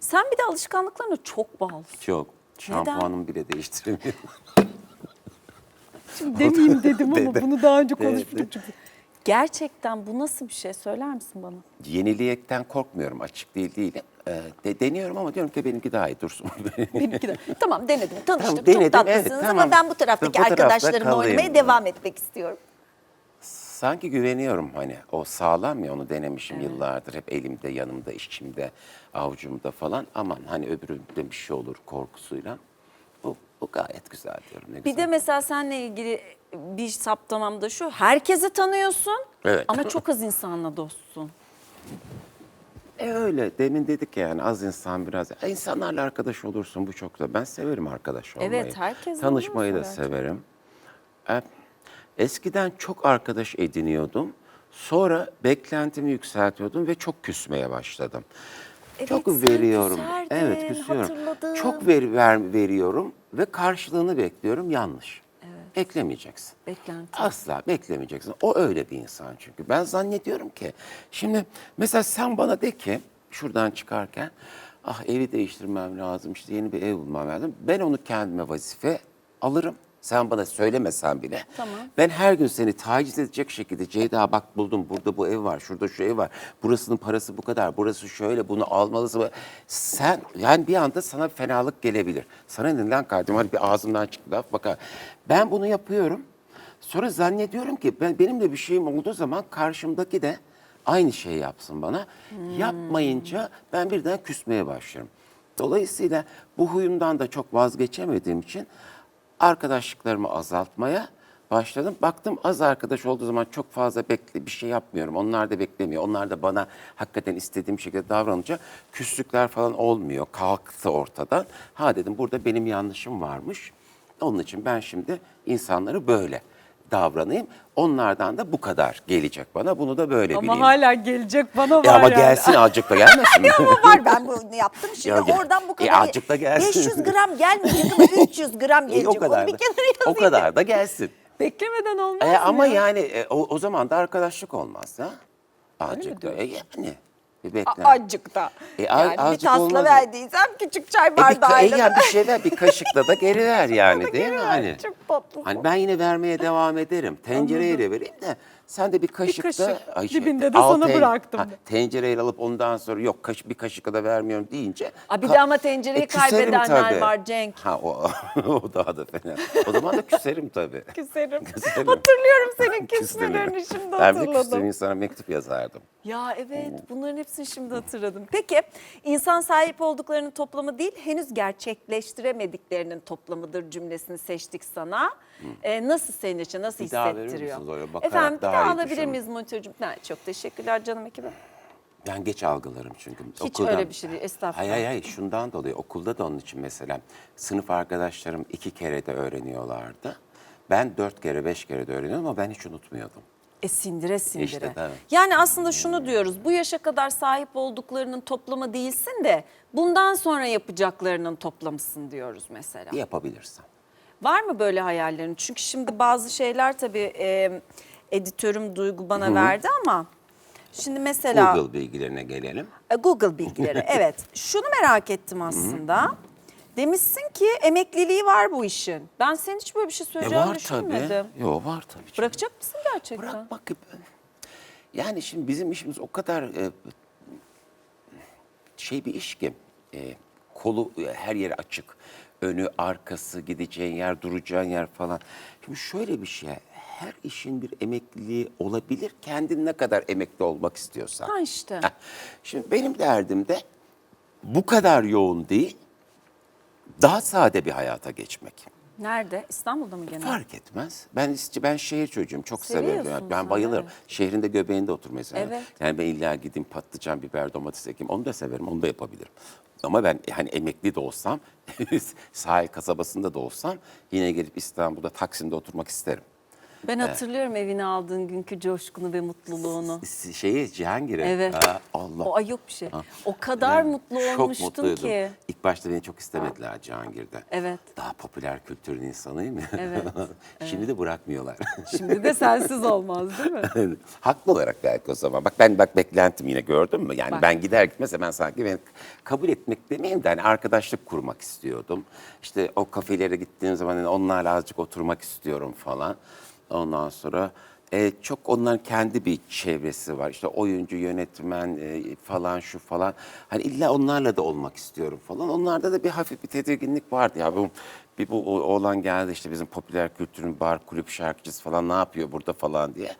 Sen bir de alışkanlıklarına çok bağlısın. Çok. Şampuanımı bile değiştiremiyorum. Şimdi demeyeyim dedim ama Dedi. bunu daha önce konuşmuştuk çünkü. Gerçekten bu nasıl bir şey söyler misin bana? Yeniliyekten korkmuyorum açık değil değilim. Ee, de, deniyorum ama diyorum ki benimki daha iyi dursun. Benimki de. tamam denedim, tanıştık, Tamam, denedim, çok tatlısınız evet, ama tamam. ben bu taraftaki Bu tarafta arkadaşlarımla kalayım. oynamaya devam etmek istiyorum. Sanki güveniyorum hani o sağlam ya onu denemişim yıllardır hep elimde yanımda içimde avucumda falan aman hani öbüründe bir şey olur korkusuyla bu, bu gayet güzel diyorum ne Bir güzel. de mesela seninle ilgili bir saptamam da şu, herkesi tanıyorsun Evet. ama çok az insanla dostsun. E öyle demin dedik ya yani az insan biraz e, insanlarla arkadaş olursun bu çok güzel ben severim arkadaş olmayı. Evet, herkes Tanışmayı da severim. E, eskiden çok arkadaş ediniyordum. Sonra beklentimi yükseltiyordum ve çok küsmeye başladım. Evet, çok veriyorum. küserdin, evet, küsüyorum. hatırladım. Çok ver, ver, veriyorum ve karşılığını bekliyorum. Yanlış. Beklemeyeceksin. Beklenti. Asla beklemeyeceksin. O öyle bir insan çünkü. Ben zannediyorum ki şimdi mesela sen bana de ki şuradan çıkarken ah evi değiştirmem lazım işte yeni bir ev bulmam lazım. Ben onu kendime vazife alırım. Sen bana söylemesen bile. Tamam. Ben her gün seni taciz edecek şekilde Ceyda bak buldum burada bu ev var, şurada şu ev var. Burasının parası bu kadar, burası şöyle bunu almalısın. Sen yani bir anda sana fenalık gelebilir. Sana ne lan kardeşim hani bir ağzımdan çıktı laf bakar. Ben bunu yapıyorum. Sonra zannediyorum ki ben benim de bir şeyim olduğu zaman karşımdaki de aynı şeyi yapsın bana. Yapmayınca ben birden küsmeye başlıyorum. Dolayısıyla bu huyumdan da çok vazgeçemediğim için arkadaşlıklarımı azaltmaya başladım. Baktım az arkadaş olduğu zaman çok fazla bekle bir şey yapmıyorum. Onlar da beklemiyor. Onlar da bana hakikaten istediğim şekilde davranınca küslükler falan olmuyor. Kalktı ortadan. Ha dedim burada benim yanlışım varmış. Onun için ben şimdi insanları böyle davranayım. Onlardan da bu kadar gelecek bana. Bunu da böyle Ama bileyim. hala gelecek bana var E ama yani. gelsin azıcık da gelmesin mi? Ama var ben bunu yaptım şimdi Ya oradan bu E, kadar. azıcık da gelsin. 500 gram gelmeyecek ama 300 gram E, gelecek. o kadar Onu bir kenara o yazayım. kadar da gelsin. Beklemeden olmaz E, ama ya? yani e, o, o zaman da arkadaşlık olmaz ha. Azıcık da. E, yani. Bir bekle. A- Azıcık da. E, a- yani bir azıcık tasla olmaz. verdiysem küçük çay E, bir, bardağıyla. e, yani bir şey ver, bir kaşıkla da geri ver yani değil mi? Hani, çok tatlı. Hani ben yine vermeye devam ederim. Tencereyi de vereyim de sen de bir kaşıkta. kaşık, dibinde de al sana bıraktım de. tencereyi alıp ondan sonra yok kaş, bir kaşıkla da vermiyorum deyince. Aa, bir ka- de ama tencereyi küserim kaybedenler tabii. var Cenk. Ha o, o daha da fena. O zaman da küserim tabii. Küserim. Küserim. Hatırlıyorum senin Küserim. küsmelerini şimdi Ben bir hatırladım. küstüğüm insana mektup yazardım. Ya evet bunların hepsini şimdi hatırladım. Peki insan sahip olduklarının toplamı değil henüz gerçekleştiremediklerinin toplamıdır cümlesini seçtik sana. Ee, nasıl senin için nasıl Bir daha verir hissettiriyor? misiniz öyle bakarak Efendim daha daha alabilir düşünün. miyiz monitörcüm? Ne, çok teşekkürler canım ekibim. Ben geç algılarım çünkü. Hiç öyle bir şey değil, estağfurullah. Hayır hayır hayır şundan dolayı okulda da onun için mesela sınıf arkadaşlarım iki kere de öğreniyorlardı. Ben dört kere beş kere de öğreniyordum ama ben hiç unutmuyordum. E sindire sindire. İşte, tabii. Yani aslında şunu diyoruz. Bu yaşa kadar sahip olduklarının toplamı değilsin de bundan sonra yapacaklarının toplamısın diyoruz mesela. Yapabilirsem. Var mı böyle hayallerin? Çünkü şimdi bazı şeyler tabii e, editörüm Duygu bana verdi ama şimdi mesela Google bilgilerine gelelim. E, Google bilgileri evet. Şunu merak ettim aslında. Demişsin ki emekliliği var bu işin. Ben senin hiç böyle bir şey E söyleyeceğini var düşünmedim. tabii. Yo var tabii. canım. Bırakacak mısın gerçekten? Bırakmak yani şimdi bizim işimiz o kadar e, şey bir iş ki e, kolu e, her yere açık. Önü, arkası, gideceğin yer, duracağın yer falan. Şimdi şöyle bir şey. Her işin bir emekliliği olabilir. Kendin ne kadar emekli olmak istiyorsan. Ha işte. Heh. Şimdi benim derdim de bu kadar yoğun değil, daha sade bir hayata geçmek. Nerede? İstanbul'da mı gene? Fark etmez. Ben ben şehir çocuğum. Çok severim. Seviyorsun Yani ben bayılırım. evet. Şehrinde göbeğinde oturmayı severim. Evet. Yani ben illa gideyim patlıcan, biber, domates ekeyim. Onu da severim. Onu da yapabilirim. Ama ben hani emekli de olsam, sahil kasabasında da olsam yine gelip İstanbul'da Taksim'de oturmak isterim. Ben hatırlıyorum evine aldığın günkü coşkunu ve mutluluğunu. S- Şeyi Cihangir'e. Evet. Ha, Allah. O ay yok bir şey. O kadar Ben mutlu olmuştun mutluydum. ki. İlk başta beni çok istemediler Cihangir'de. Evet. Daha popüler kültürün insanıyım ya. Evet, Şimdi de bırakmıyorlar. Şimdi de sensiz olmaz değil mi? Haklı olarak belki o zaman. Bak ben bak beklentim yine gördün mü? Yani Bak. ben gider gitmez hemen sanki ben kabul etmek demeyeyim de hani arkadaşlık kurmak istiyordum. İşte o kafelere gittiğim zaman hani onlarla azıcık oturmak istiyorum falan. Ondan sonra e, çok onların kendi bir çevresi var. İşte oyuncu, yönetmen e, falan şu falan. Hani illa onlarla da olmak istiyorum falan. Onlarda da bir hafif bir tedirginlik vardı. Ya bu bir bu oğlan geldi işte bizim popüler kültürün bar kulüp şarkıcısı falan ne yapıyor burada falan diye.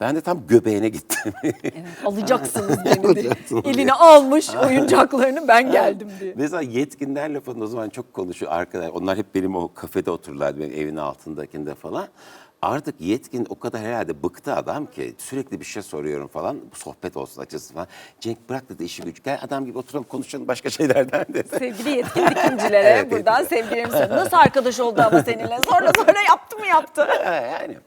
Ben de tam göbeğine gittim. Evet, alacaksınız beni diye. Eline almış oyuncaklarını ben geldim diye. Mesela yetkinlerle falan o zaman çok konuşuyor arkadaşlar. Onlar hep benim o kafede otururlardı benim evin altındakinde falan. Artık yetkin o kadar herhalde bıktı adam ki sürekli bir şey soruyorum falan. Sohbet olsun açısı falan. Cenk bırak dedi işi gücü. Gel adam gibi oturalım konuşalım başka şeylerden dedi. Sevgili yetkin dikincilere Evet, buradan evet. sevgilerimi söylüyorum. Nasıl arkadaş oldu ama seninle? Sonra sonra yaptı mı yaptı? Yani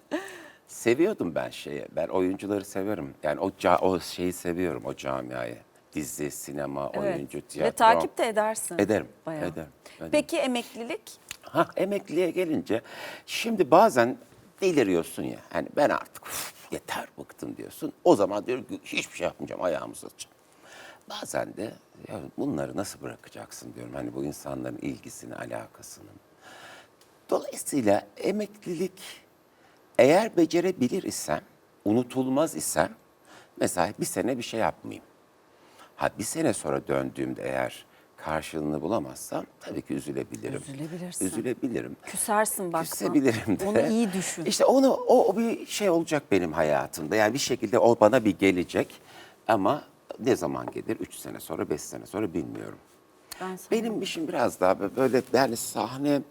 seviyordum ben şeyi. Ben oyuncuları severim. Yani o ca- o şeyi seviyorum o camiayı. Dizi, sinema, oyuncu, tiyatro. Ve takip de edersin. Ederim, Bayağı. ederim, ederim. Peki emeklilik? Ha emekliliğe gelince şimdi bazen deliriyorsun ya. Hani ben artık "Uf, yeter bıktım diyorsun. O zaman diyorum ki hiçbir şey yapmayacağım ayağımı uzatacağım. Bazen de ya bunları nasıl bırakacaksın diyorum. Hani bu insanların ilgisini, alakasını. Dolayısıyla emeklilik eğer becerebilir isem, unutulmaz isem mesela bir sene bir şey yapmayayım. Ha bir sene sonra döndüğümde eğer karşılığını bulamazsam tabii ki üzülebilirim. Üzülebilirsin. Üzülebilirim. Küsersin bakma. Küsebilirim de. Onu iyi düşün. İşte onu o, o bir şey olacak benim hayatımda. Yani bir şekilde o bana bir gelecek ama ne zaman gelir? Üç sene sonra, beş sene sonra bilmiyorum. Ben sana- Benim işim biraz daha böyle yani sahne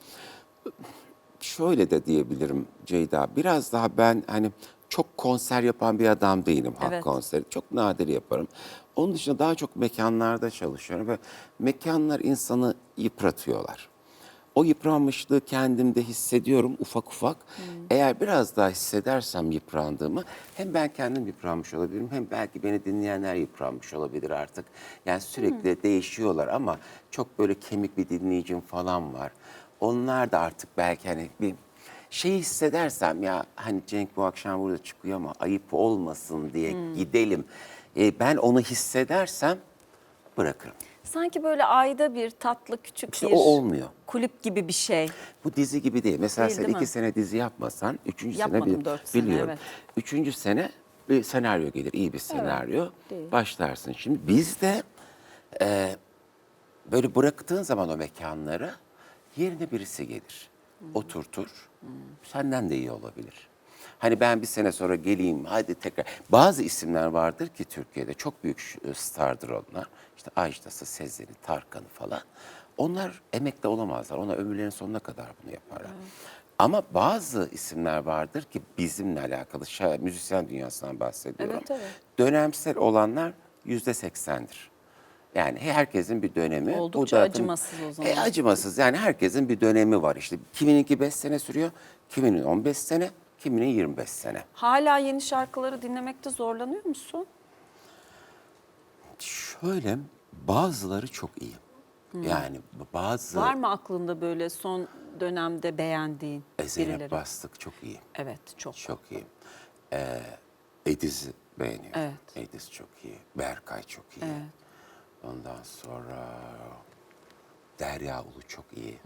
şöyle de diyebilirim Ceyda. Biraz daha ben hani çok konser yapan bir adam değilim halk Evet. konseri. Çok nadir yaparım. Onun dışında daha çok mekanlarda çalışıyorum ve mekanlar insanı yıpratıyorlar. O yıpranmışlığı kendimde hissediyorum ufak ufak. Eğer biraz daha hissedersem yıprandığımı hem ben kendim yıpranmış olabilirim hem belki beni dinleyenler yıpranmış olabilir artık. Yani sürekli değişiyorlar ama çok böyle kemik bir dinleyicim falan var. Onlar da artık belki hani bir şey hissedersem ya hani Cenk bu akşam burada çıkıyor ama ayıp olmasın diye gidelim. E, ben onu hissedersem bırakırım. Sanki böyle ayda bir tatlı küçük İşte bir o olmuyor. kulüp gibi bir şey. Bu dizi gibi değil. Mesela Değil, sen değil iki mi? sene dizi yapmasan, üçüncü Yapmadım sene dört sene, biliyorum. evet. Üçüncü sene bir senaryo gelir, iyi bir senaryo. değil. Başlarsın. Şimdi bizde e, böyle bıraktığın zaman o mekanları yerine birisi gelir. Oturtur. Senden de iyi olabilir. Hani ben bir sene sonra geleyim hadi tekrar. Bazı isimler vardır ki Türkiye'de çok büyük e, stardır onlar. İşte Ajda'sı, Sezen'i, Tarkan'ı falan. Onlar emekli olamazlar. Onlar ömürlerinin sonuna kadar bunu yaparlar. Ama bazı isimler vardır ki bizimle alakalı müzisyen dünyasından bahsediyorum. Evet, evet. Dönemsel olanlar yüzde seksendir. Yani herkesin bir dönemi. Oldukça da- acımasız o zaman. E, acımasız yani herkesin bir dönemi var işte. Kimininki 5 sene sürüyor, kiminin 15 sene, kiminin 25 sene. Hala yeni şarkıları dinlemekte zorlanıyor musun? Şöyle bazıları çok iyi. Yani bazı Var mı aklında böyle son dönemde beğendiğin E, Zeynep birileri? Bastık çok iyi. Evet çok. Çok iyi. Ee, Ediz'i beğeniyorum. Evet. Ediz çok iyi. Berkay çok iyi. Evet. Ondan sonra Derya Ulu çok iyi.